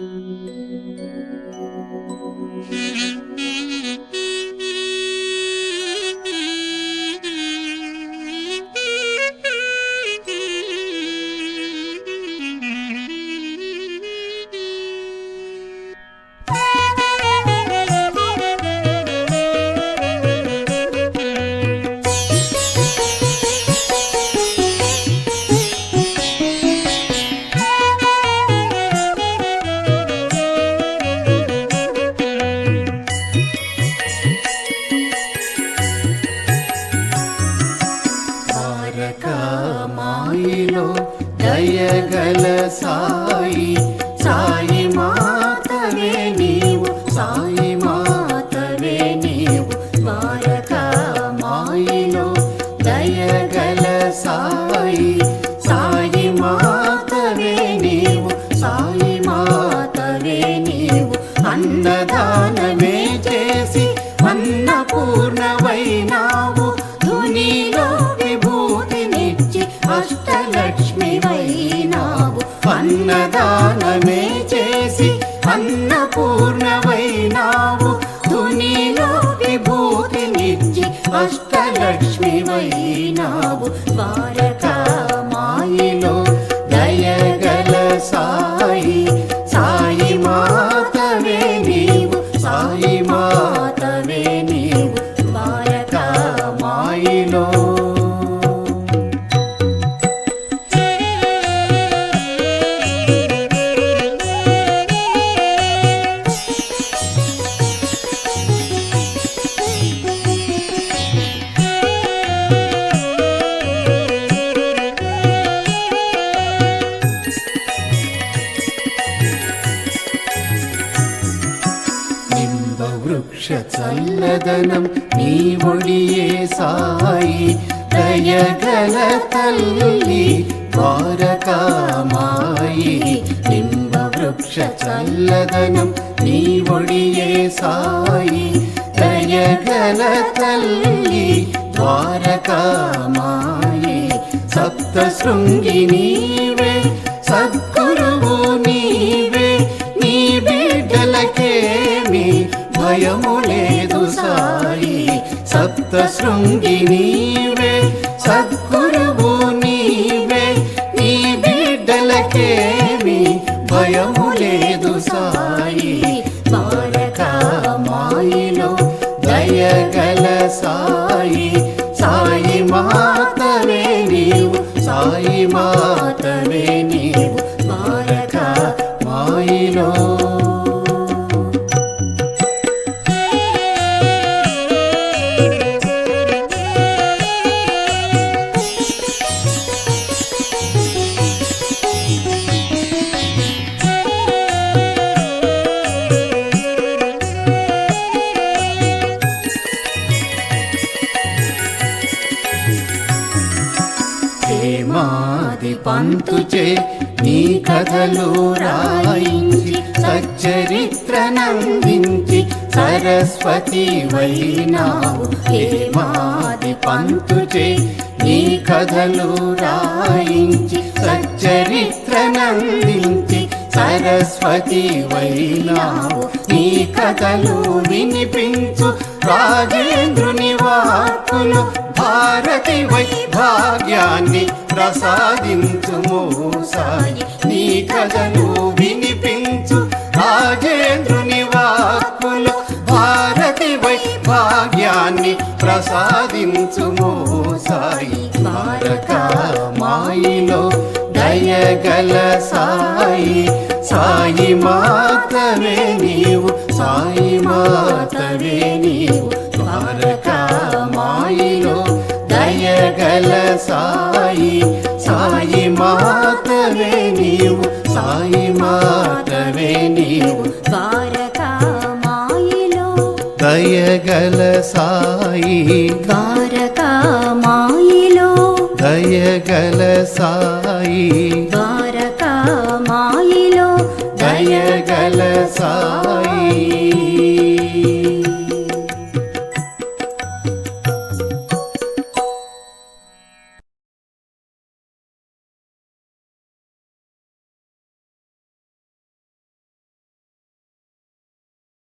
మాయిలో సాయి మాతవే నీవు సాయి మాతవే నీవు. అన్నదానమే చేసి అన్నపూర్ణవైనావు ధునిలో విభూతినిచ్చి అష్టలక్ష్మి వైనావు అన్నదానమే చేసి అన్నపూర్ణవైనావు ధునిలో విభూతినిచ్చి అష్టలక్ష్మి వైనావు ద్వారకా വൃക്ഷസല്ലതനം നീ ഒഴിയേ സായി ദയകല തല്ലി ദ്വാരകാമായി നിംബവൃക്ഷസല്ലതനം നീ ഒഴിയേ സായി ദയകല തല്ലി ദ്വാരകാമായി സപ്തശൃംഗിനീവേ സപ്ത సప్త శృంగి నీవే సద్గురువు నీవే నీ బిడ్డలకేమి భయము లేదు సాయి. ద్వారకా మాయిలో దయగల సాయి. సాయి మాతవే నీవు సాయి మాతవే నీవు. పంతుచే నీ కథలు రాయించి సచ్చరిత్రనందించి సరస్వతి వైనావు. హేమాది పంతుచే నీ కథలు రాయించి సచ్చరిత్రనందించి సరస్వతి వైనావు. నీ కథలు వినిపించు రాజేంద్రుని వాక్కులు భారతి వై భాగ్యాన్ని ప్రసాదించుము సాయి నీ కథను వినిపించు రాజేంద్రుని వాక్కులు. భారతి వైభాగ్యాన్ని ప్రసాదించుము సాయి మాయిలో దయగల సాయి. సాయి మాతవే నీవు సాయి మాతవే నీవు. ద్వారకా మాయిలో దయగల సాయి. సాయి మాతవే నీవు సాయి మాతవే నీవు. ద్వారకా మాయిలో దయగల సాయి ద్వారకా మాయిలో దయగల సాయి. ద్వారకా మాయిలో దయగల సాయి.